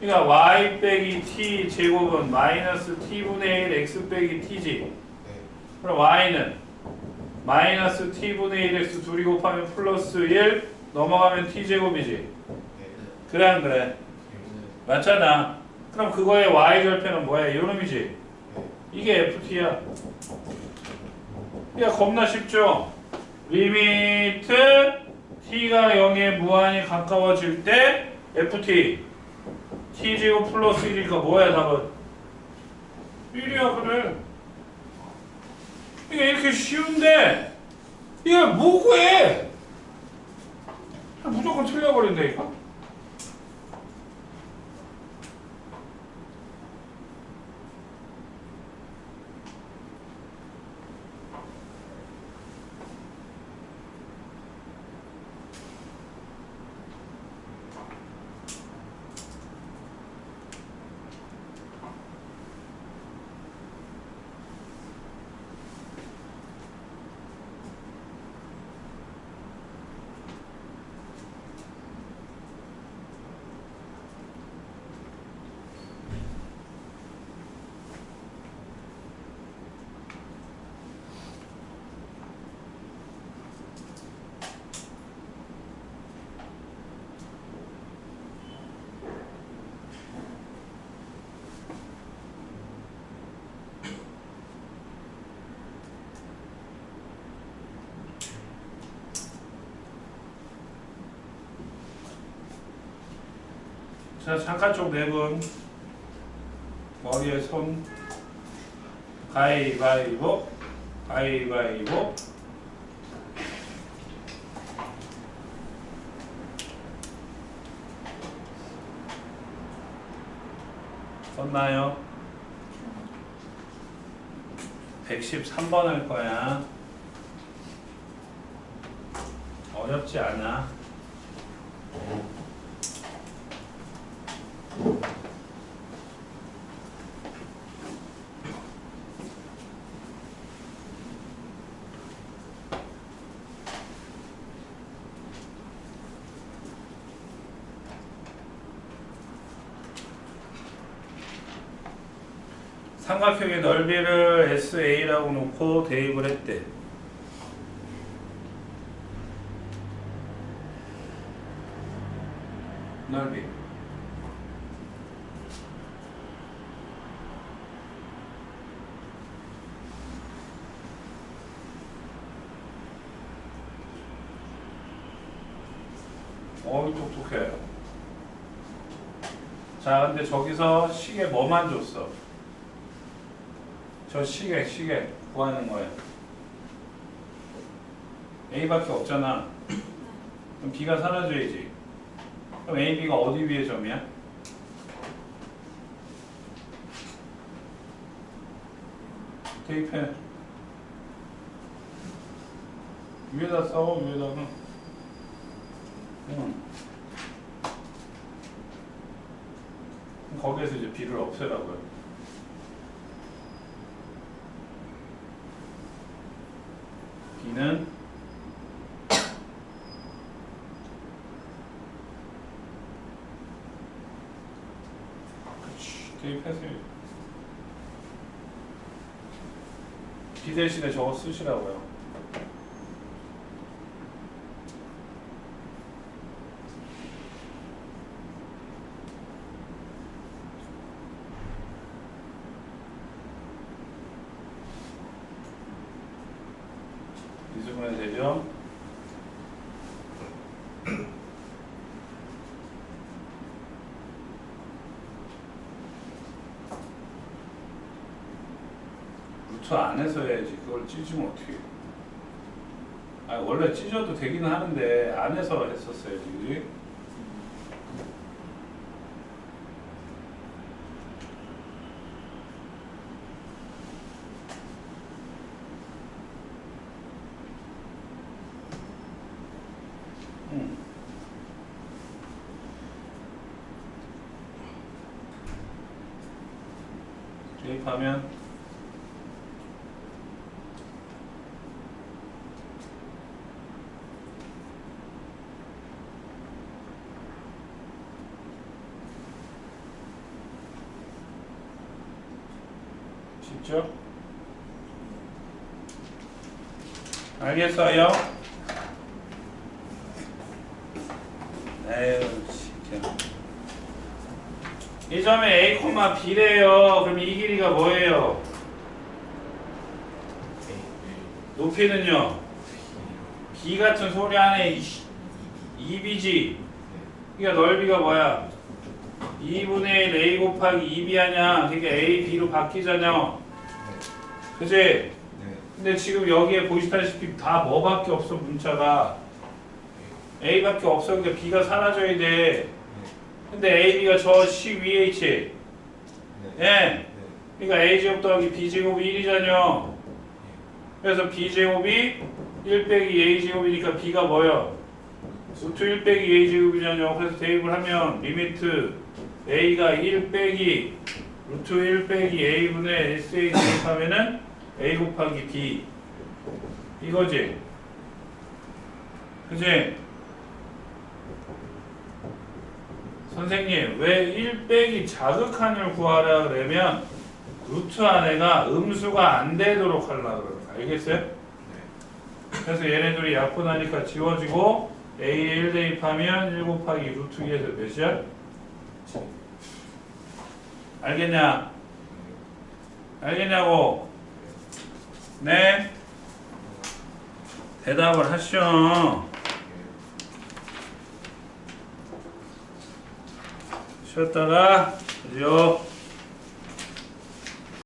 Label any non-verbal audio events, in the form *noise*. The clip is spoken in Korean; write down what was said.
그러니까 y 빼기 t 제곱은 마이너스 t분의 1 x 빼기 t지. 네. 그럼 y는 마이너스 t분의 1x 둘이 곱하면 플러스 1 넘어가면 t 제곱이지. 네. 그래 안 그래? 맞잖아. 그럼 그거의 y 절편은 뭐야? 이 놈이지. 이게 ft야. 야 겁나 쉽죠? 리미트 t가 0에 무한히 가까워질 때 ft t 제곱 플러스 1이니까 뭐야 답은? 1이야 그래. 이게 이렇게 쉬운데 이걸 뭐 구해? 무조건 틀려버린다니까. 자, 잠깐 쪽네 분. 머리에 손. 가위바위보. 가위바위보. 썼나요? 113번 할 거야. 어렵지 않아. 삼각형의 넓이를 SA라고 놓고 대입을 했대. 넓이. 어이 똑똑해. 자, 근데 저기서 시계 뭐만 줬어? 저 시계 시계 구하는 거야. A밖에 없잖아. 그럼 B가 사라져야지. 그럼 A, B가 어디 위에 점이야? 대입해. 위에다 써 위에다가. 응. 거기에서 이제 B를 없애라고요. 그치 대입해서요. 대신에 저거 쓰시라고요 미수분해 되죠? *clears throat* 루트 안에서 해야지 그걸 찢으면 어떻게 해? 아 원래 찢어도 되긴 하는데 안에서 했었어야지 대입하면 쉽죠? 알겠어요? 에휴 진짜 이 점에 A, B래요 그럼 이 길이가 뭐예요? 높이는요? B 같은 소리 안에 2B지 그러니까 넓이가 뭐야? 2분의 1 A 곱하기 2B 하냐 그러니까 A, B로 바뀌잖아 그지? 네. 근데 지금 여기에 보시다시피 다 뭐밖에 없어 문자가 A밖에 없어 그러니까 B가 사라져야 돼 근데 A, B가 저 식 위에 있지 네. 예. 그러니까 A제곱 더하기 B제곱이 1이잖여 그래서 B제곱이 1 빼기 A제곱이니까 B가 뭐야? 루트 1 빼기 A제곱이잖여 그래서 대입을 하면 리미트 A가 1 빼기 루트 1 빼기 A분의 SA 대입하면은 A 곱하기 B 이거지 그지? 선생님 왜1 빼기 자극한을 구하라 그러면 루트 안에가 음수가 안 되도록 하려고 그래요 알겠어요? 그래서 얘네들이 약분하니까 지워지고 A에 1 대입하면 1 곱하기 루트 2에서 몇이야? 알겠냐? 알겠냐고? 네? 대답을 하시오 쉬었다가 그죠?